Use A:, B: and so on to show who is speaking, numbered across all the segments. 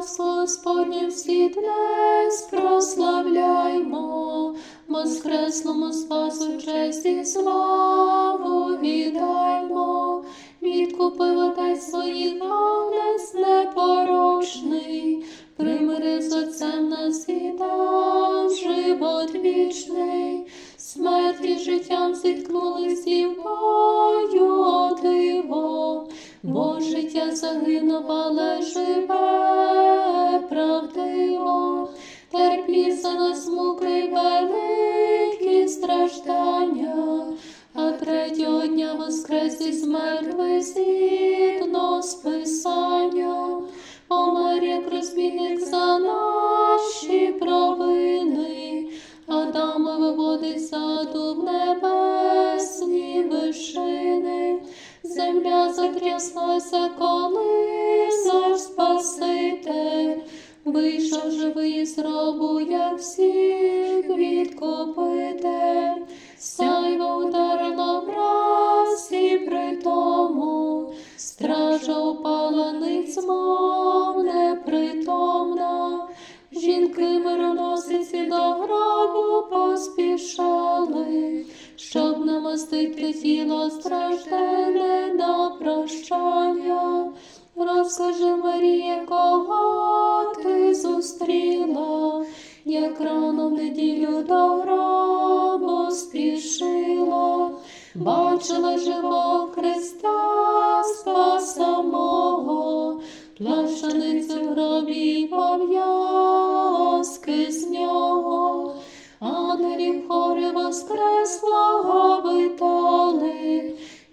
A: Царство Господнє всі днес прославляймо, Воскреслому Спасу честь і славу віддаймо, відкупив Отець своїх агнець непорочний, примирив з Отцем нас і живот вічний, смерті життям зіткнулись і в життя загинув, але живе. Правдиво, терпів за нас муки великі страждання, а третього дня воскрес із мертвих згідно з Писання, помер як розбійник затряслася, коли наш Спаситель. Вийшов живий з гробу, як всіх відкупитель, сяйва ударила враз і при тому, стража упала ниць, непритомна. Жінки мироносиці до гробу поспішали, намастити тіло страждене на прощання. Розкажи, Марія, кого ти зустріла, як рано в неділю до гробу спішила, бачила живого Христа Спаса мого, плащаницю в гробі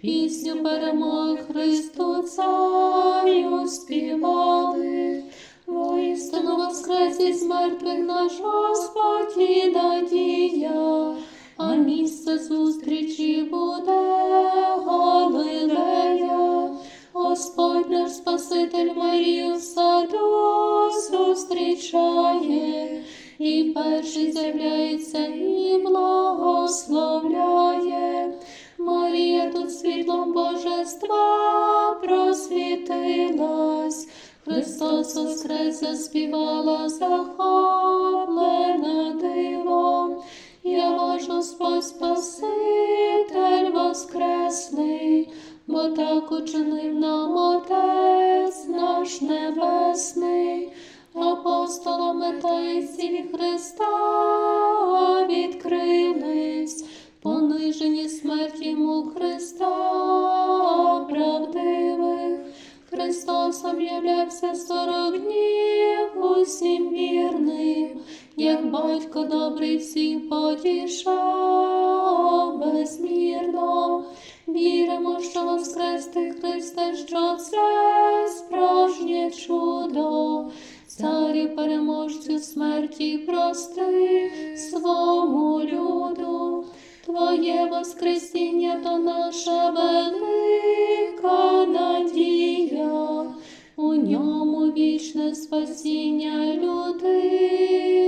A: пісню перемоги Христу Царю співали. Воістину воскрес із мертвих наш Господь і надія, а місце зустрічі буде Галилея. Господь наш Спаситель Марію в саду зустрічає, і перший з'являється і благословляє. Божества просвітилась, Христос воскрес заспівала захоплена дивом. Я ваш Господь Спаситель воскресний, бо так учинив нам Отець наш Небесний, апостолам та цілі Христа Христос об'являвся сорок днів усім вірним, як батько добрий всіх потішав безмірно. Віримо, що воскрести Христе, що це справжнє чудо, царю переможцю смерті прости свому люду. Твоє воскресіння то наша велика надія, у ньому вічне спасіння людей.